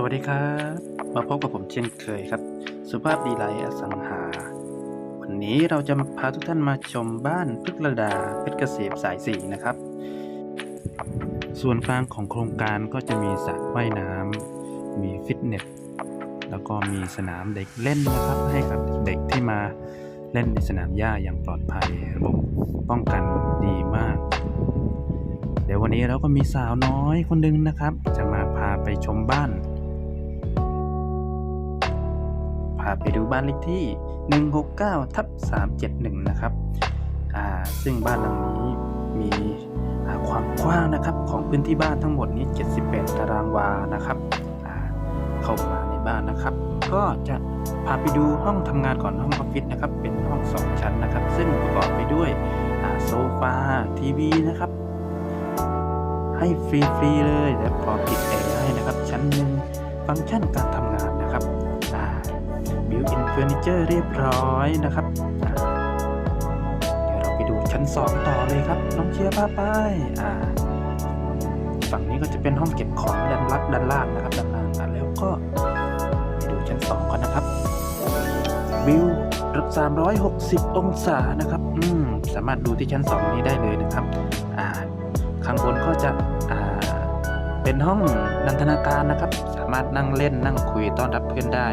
สวัสดีครับ มาพบกับผมเช่นเคยครับ สุภาพดีไลท์อสังหา วันนี้เราจะพาทุกท่านมาชมบ้านพฤกษดาเพชรเกษมสายสีนะครับ ส่วนกลางของโครงการก็จะมีสระว่ายน้ำมีฟิตเนสแล้วก็มีสนามเด็กเล่นนะครับ ให้กับเด็กที่มาเล่นในสนามหญ้าอย่างปลอดภัยระบบป้องกันดีมาก เดี๋ยววันนี้เราก็มีสาวน้อยคนหนึงนะครับ จะมาพาไปชมบ้านาไปดูบ้านเลขที่ 169ทับ371 นะครับ ซึ่งบ้านหลังนี้มีความกว้างนะครับของพื้นที่บ้านทั้งหมดนี้ 78 ตารางวา นะครับเข้ามาในบ้านนะครับ ก็จะพาไปดูห้องทำงานก่อนห้องออฟฟิศนะครับ เป็นห้องสองชั้นนะครับ ซึ่งประกอบไปด้วยโซฟาทีวีนะครับ ให้ฟรีๆเลยและพร้อมติดแอร์ให้นะครับ ชั้นหนึ่งฟังก์ชันการทำงาน บิวอินเฟอร์นิเจอร์เรียบร้อยนะครับ เดี๋ยวเราไปดูชั้น 2 ต่อเลยครับ น้องเชียร์พาไปอ่าฝั่งนี้ก็จะเป็นห้องเก็บของด้านลักด้านล่างนะครับด้านล่างอะแล้วก็ไปดูชั้น 2 ก่อนนะครับวิว360 องศานะครับ อืม สามารถดูที่ชั้น 2 นี้ได้เลยนะครับ อ่า ข้างบนก็จะ อ่า เป็นห้องนันทนาการนะครับ สามารถนั่งเล่นนั่งคุยต้อนรับเพื่อนได้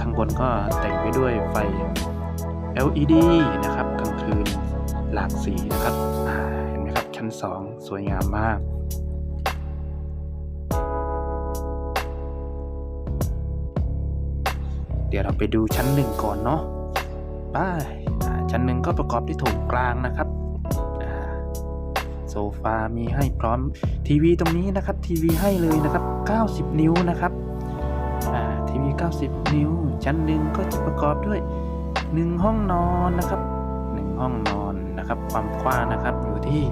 ข้างบนก็แต่งไปด้วยไฟ LED นะครับกลางคืนหลากสีนะครับเห็นไหมครับชั้น 2 สวยงามมากเดี๋ยวเราไปดูชั้นหนึ่งก่อนเนาะไปอ่าชั้นหนึ่งก็ประกอบด้วยโถงกลางนะครับ โซฟามีให้พร้อมทีวีตรงนี้นะครับ ทีวีให้เลยนะครับ 90 นิ้วนะครับ 90 นิ้ว ชั้นหนึ่งก็จะประกอบด้วย 1 ห้องนอนนะครับ 1 ห้องนอนนะครับ ความกว้างนะครับอยู่ที่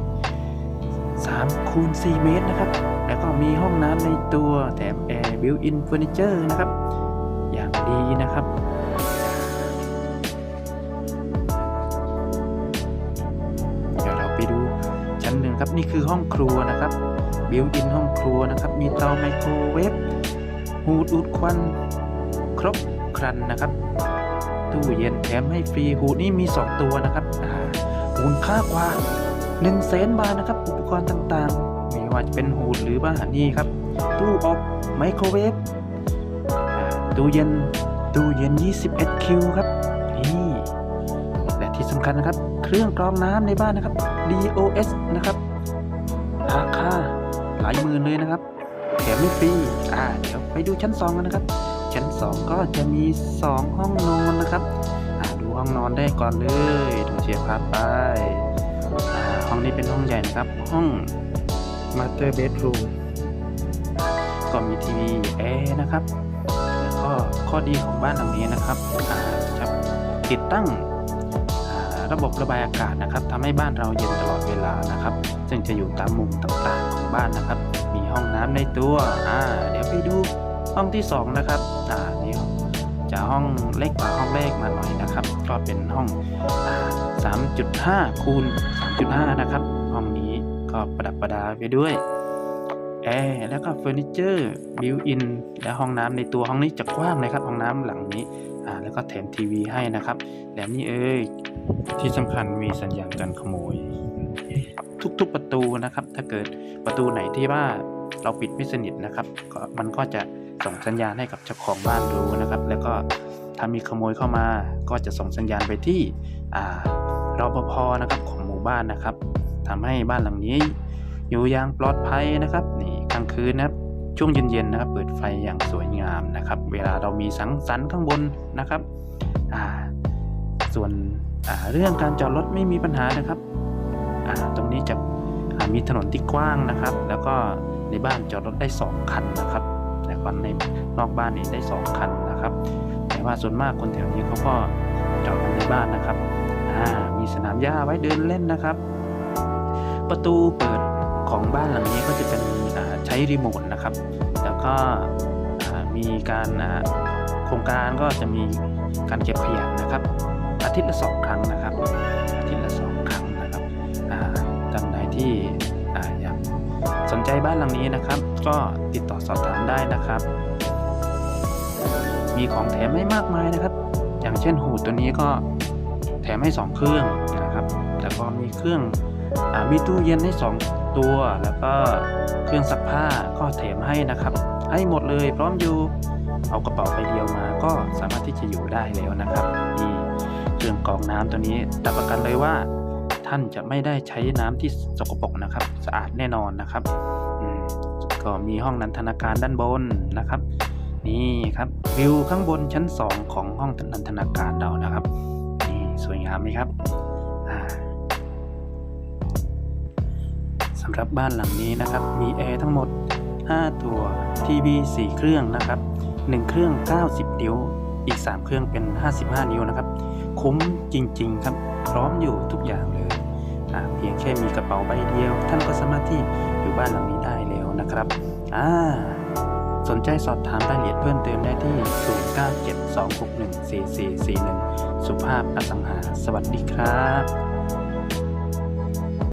3คูณ4เมตรนะครับ แล้วก็มีห้องน้ำในตัวแถมแอร์บิวอินเฟอร์นิเจอร์นะครับ อย่างดีนะครับเดี๋ยวเราไปดูชั้นหนึ่งครับนี่คือห้องครัวนะครับบิวอินห้องครัวนะครับ มีเตาไมโครเวฟหูดอุดควัน ครบครันนะครับ ตู้เย็นแถมให้ฟรีหูนี่มี 2 ตัวนะครับอ่ามูลค่ากว่า1นึ่งแสนบาทนะครับ อุปกรณ์ต่างๆ ไม่ว่าจะเป็นหูหรือบ้านนี่ครับ ตู้อบไมโครเวฟตู้เย็นตู้เย็น 21 คิวครับนี่และที่สำคัญนะครับ เครื่องกรองน้ำในบ้านนะครับ DOS นะครับราคาหลายหมื่นเลยนะครับแถมไม่ฟรีอ่าเดี๋ยวไปดูชั้น 2 กันนะครับ ชั้น 2 ก็จะมี 2 ห้องนอนนะครับดูห้องนอนได้ก่อนเลยดูเชียร์พาไปห้องนี้เป็นห้องใหญ่นะครับ ห้อง Master Bedroom ก็มีทีวีแอร์นะครับแล้วก็ข้อดีของบ้านหลังนี้นะครับจะติดตั้งระบบระบายอากาศนะครับทำให้บ้านเราเย็นตลอดเวลานะครับ ซึ่งจะอยู่ตามมุมต่างๆของบ้านนะครับ มีห้องน้ำในตัว อ่า เดี๋ยวไปดู ห้องที่สองนะครับอ่านี่จะห้องเล็กกว่าห้องแรกมาหน่อยนะครับ ก็เป็นห้องอ่า3.5คูณ3.5 นะครับ ห้องนี้ก็ประดับประดาไปด้วยแอร์แล้วก็เฟอร์นิเจอร์บิวอินและห้องน้ำในตัวห้องนี้จะกว้างเลยครับห้องน้ำหลังนี้อ่าแล้วก็แถมทีวีให้นะครับและนี่เอ้ยที่สำคัญมีสัญญาณการขโมย ทุกๆประตูนะครับ ถ้าเกิดประตูไหนที่ว่าเราปิดไม่สนิทนะครับก็มันก็จะ ส่งสัญญาณให้กับเจ้าของบ้านรู้นะครับ แล้วก็ถ้ามีขโมยเข้ามา ก็จะส่งสัญญาณไปที่รปภนะครับของหมู่บ้านนะครับทำให้บ้านหลังนี้ อยู่อย่างปลอดภัยนะครับนี่กลางคืนนะครับช่วงเย็นๆนะครับ เปิดไฟอย่างสวยงามนะครับ เวลาเรามีสังสรรค์ข้างบนนะครับส่วนเรื่องการจอดรถไม่มีปัญหานะครับตรงนี้จะมีถนนที่กว้างนะครับ แล้วก็ในบ้านจอดรถได้ 2 คันนะครับ แต่ก่อนในนอกบ้านนี่ได้ 2 คันนะครับ แต่ว่าส่วนมากคนแถวนี้เขาก็จอดกันในบ้านนะครับมีสนามหญ้าไว้เดินเล่นนะครับ ประตูเปิดของบ้านหลังนี้ก็จะเป็นใช้รีโมทนะครับ แล้วก็มีการโครงการก็จะมีการเก็บขยะนะครับ อาทิตย์ละสองครั้งนะครับ อาทิตย์ละสองครั้งนะครับท่านใดที่ ใจบ้านหลังนี้นะครับ ก็ติดต่อสอบถามได้นะครับ มีของแถมให้มากมายนะครับ อย่างเช่นหูตัวนี้ก็แถมให้ 2 เครื่องนะครับ แล้วก็มีเครื่องอามีตู้เย็นให้ 2 ตัว แล้วก็เครื่องซักผ้าก็แถมให้นะครับ ให้หมดเลยพร้อมอยู่เอากระเป๋าใบเดียวมาก็สามารถที่จะอยู่ได้แล้วนะครับนี่เครื่องกรองน้ำตัวนี้รับประกันเลยว่า ท่านจะไม่ได้ใช้น้ำที่สกปรกนะครับ สะอาดแน่นอนนะครับก็มีห้องนันทนาการด้านบนนะครับ นี่ครับวิวข้างบนชั้น 2 ของห้องนันทนาการเรานะครับนี่สวยงามไหมครับสำหรับบ้านหลังนี้นะครับ มีแอร์ทั้งหมด 5 ตัวทีวี4เครื่องนะครับ 1 เครื่อง 90 นิ้ว อีก 3 เครื่องเป็น 55 นิ้วนะครับ คุ้มจริง ๆ ครับ พร้อมอยู่ทุกอย่างเลย เพียงแค่มีกระเป๋าใบเดียว ท่านก็สามารถที่อยู่บ้านหลังนี้ได้แล้วนะครับอ่าสนใจสอบถามรายละเอียดเพิ่มเติมได้ที่ 0972614441 สุภาพอสังหา สวัสดีครับ